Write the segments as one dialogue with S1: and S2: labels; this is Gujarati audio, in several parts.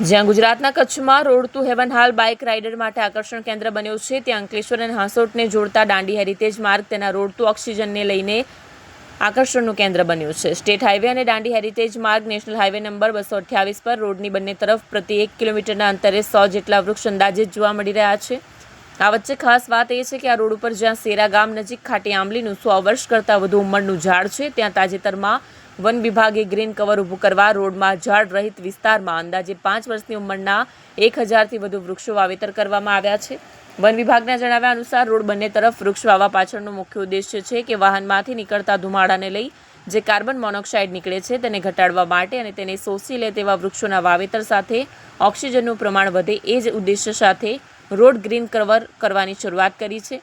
S1: જ્યાં ગુજરાતના કચ્છમાં રોડ ટુ હેવન હાલ બાઇક રાઇડર માટે આકર્ષણ કેન્દ્ર બન્યું છે. ત્યાં અંકલેશ્વર અને હાંસોટને જોડતા દાંડી હેરિટેજ માર્ગ, તેના રોડ ટુ ઓક્સિજનને લઈને આકર્ષણનું કેન્દ્ર બન્યું છે. સ્ટેટ હાઈવે અને દાંડી હેરિટેજ માર્ગ નેશનલ હાઈવે નંબર બસો અઠ્યાવીસ પર રોડની બંને તરફ પ્રતિ એક કિલોમીટરના અંતરે સો જેટલા વૃક્ષ અંદાજે જોવા મળી રહ્યા છે. આ વચ્ચે ખાસ વાત એ છે કે આ રોડ ઉપર જ્યાં સેરા ગામ નજીક ખાટી આંબલીનું સો વર્ષ કરતાં વધુ ઉંમરનું ઝાડ છે, ત્યાં તાજેતરમાં વન વિભાગે ગ્રીન કવર ઊભું કરવા રોડમાં ઝાડ રહિત વિસ્તારમાં અંદાજે પાંચ વર્ષની ઉંમરના એક હજારથી વધુ વૃક્ષો વાવેતર કરવામાં આવ્યા છે. વન વિભાગના જણાવ્યા અનુસાર, રોડ બંને તરફ વૃક્ષ વાવવા પાછળનો મુખ્ય ઉદ્દેશ્ય છે કે વાહનમાંથી નીકળતા ધુમાડાને લઈ જે કાર્બન મોનોક્સાઇડ નીકળે છે તેને ઘટાડવા માટે અને તેને શોષી લે તેવા વૃક્ષોના વાવેતર સાથે ઓક્સિજનનું પ્રમાણ વધે એ જ ઉદ્દેશ્ય સાથે રોડ ગ્રીન કવર કરવાની શરૂઆત કરી છે.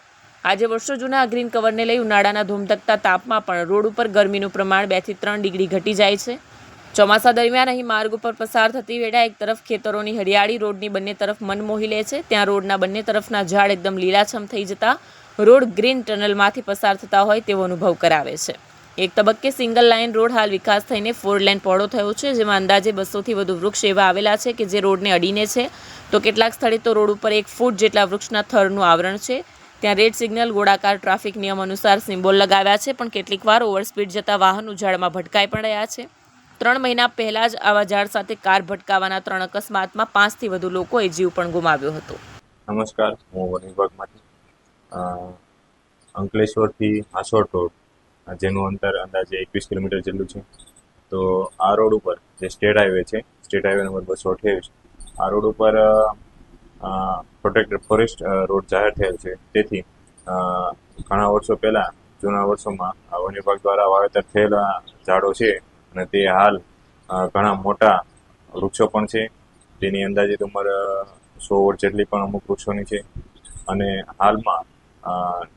S1: આજે વર્ષો જૂના ગ્રીન કવરને લઈ ઉનાળાના ધૂમધકતા તાપમાં પણ રોડ ઉપર ગરમીનું પ્રમાણ બેથી ત્રણ ડિગ્રી ઘટી જાય છે. ચોમાસા દરમિયાન અહીં માર્ગ ઉપર પસાર થતી વેળા એક તરફ ખેતરોની હરિયાળી, રોડની બંને તરફ મન મોહી લે છે. ત્યાં રોડના બંને તરફના ઝાડ એકદમ લીલાછમ થઈ જતા રોડ ગ્રીન ટનલમાંથી પસાર થતા હોય તેવો અનુભવ કરાવે છે. એક તબક્કે સિંગલ લાઇન રોડ હાલ વિકાસ થઈને ફોર લેન પહોળો થયો છે, જેમાં અંદાજે બસોથી વધુ વૃક્ષ એવા આવેલા છે કે જે રોડને અડીને છે. તો કેટલાક સ્થળે તો રોડ ઉપર એક ફૂટ જેટલા વૃક્ષના થરનું આવરણ છે. ત્યાં રેડ સિગ્નલ, ગોળાકાર ટ્રાફિક નિયમ અનુસાર સિમ્બોલ લગાવ્યા છે, પણ કેટલીક વાર ઓવરસ્પીડ જતાં વાહનો ઝાડમાં ભટકાઈ પણ રહ્યા છે. ત્રણ મહિના પહેલાં જ આવા ઝાડ સાથે કાર ભટકાવાના ત્રણ અકસ્માતમાં પાંચથી વધુ લોકોએ જીવ પણ ગુમાવ્યો હતો.
S2: નમસ્કાર, હું વન વિભાગમાંથી અંકલેશ્વરથી હાંસોડ રોડ, જેનું અંતર અંદાજે એકવીસ કિલોમીટર જેટલું છે. તો આ રોડ ઉપર જે સ્ટેટ હાઈવે છે, સ્ટેટ હાઈવે નંબર બસો અઠ્યાવીસ, આ રોડ ઉપર પ્રોટેક્ટેડ ફોરેસ્ટ રોડ જાહેર થયેલ છે. તેથી ઘણા વર્ષો પહેલાં, જૂના વર્ષોમાં વન વિભાગ દ્વારા વાવેતર થયેલા ઝાડો છે અને તે હાલ ઘણા મોટા વૃક્ષો પણ છે. તેની અંદાજિત ઉંમર સો વર્ષ જેટલી પણ અમુક વૃક્ષોની છે. અને હાલમાં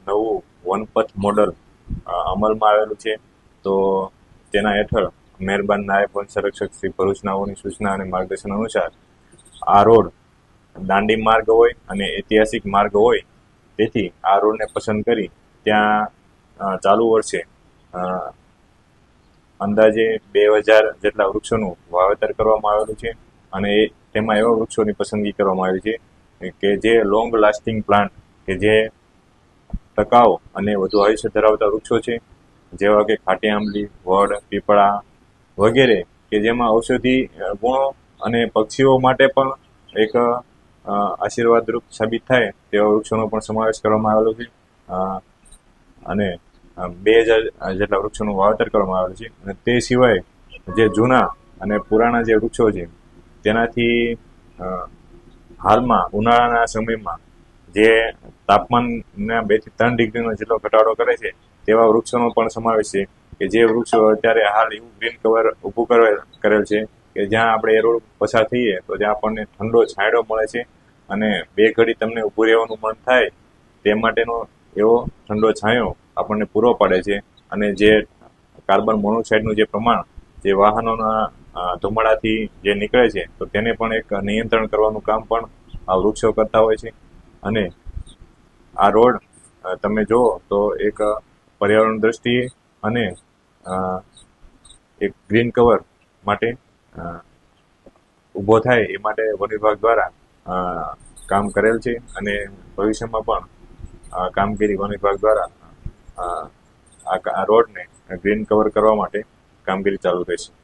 S2: નવું વનપથ મોડલ અમલમાં આવેલું છે. તો તેના હેઠળ મહેરબાન નાયબ વન સંરક્ષક શ્રી ભરૂચ નાઓની સૂચના અને માર્ગદર્શન અનુસાર આ રોડ દાંડી માર્ગ હોય અને ઐતિહાસિક માર્ગ હોય, તેથી આ રોડને પસંદ કરી ત્યાં ચાલુ વર્ષે અંદાજે બે હજાર જેટલા વૃક્ષોનું વાવેતર કરવામાં આવેલું છે અને એ, તેમાં એવા વૃક્ષોની પસંદગી કરવામાં આવી છે કે જે લોંગ લાસ્ટિંગ પ્લાન્ટ કે જે ટકાઉ અને વધુ આયુષ્ય ધરાવતા વૃક્ષો છે, જેવા કે ખાટી આંબલી, વડ, પીપળા વગેરે, કે જેમાં ઔષધિ ગુણો અને પક્ષીઓ માટે પણ એક આશીર્વાદરૂપ સાબિત થાય તેવા વૃક્ષોનો પણ સમાવેશ કરવામાં આવેલો છે. અને બે હજાર જેટલા વૃક્ષોનું વાવેતર કરવામાં આવેલું છે. અને તે સિવાય જે જૂના અને પુરાણા જે વૃક્ષો છે, તેનાથી હાલમાં, ઉનાળાના સમયમાં જે તાપમાનના બેથી ત્રણ ડિગ્રીનો જેટલો ઘટાડો કરે છે, તેવા વૃક્ષોનો પણ સમાવેશ છે. કે જે વૃક્ષો અત્યારે હાલ એવું ગ્રીન કવર ઊભું કરેલ છે કે જ્યાં આપણે એ રોડ પસાર થઈએ, તો ત્યાં આપણને ઠંડો છાંયડો મળે છે અને બે ઘડી તમને ઊભું રહેવાનું મન થાય, તે માટેનો એવો ઠંડો છાંયો આપણને પૂરો પાડે છે. અને જે કાર્બન મોનોક્સાઇડનું જે પ્રમાણ, જે વાહનોના ધુમાડાથી જે નીકળે છે, તો તેને પણ એક નિયંત્રણ કરવાનું કામ પણ આ વૃક્ષો કરતા હોય છે. અને આ રોડ તમે જુઓ તો એક પર્યાવરણ દ્રષ્ટિએ અને એક ગ્રીન કવર માટે ઊભો થાય એ માટે વન વિભાગ દ્વારા કામ કરેલ છે અને ભવિષ્યમાં પણ કામગીરી વન વિભાગ દ્વારા આ રોડને ગ્રીન કવર કરવા માટે કામગીરી ચાલુ રહેશે.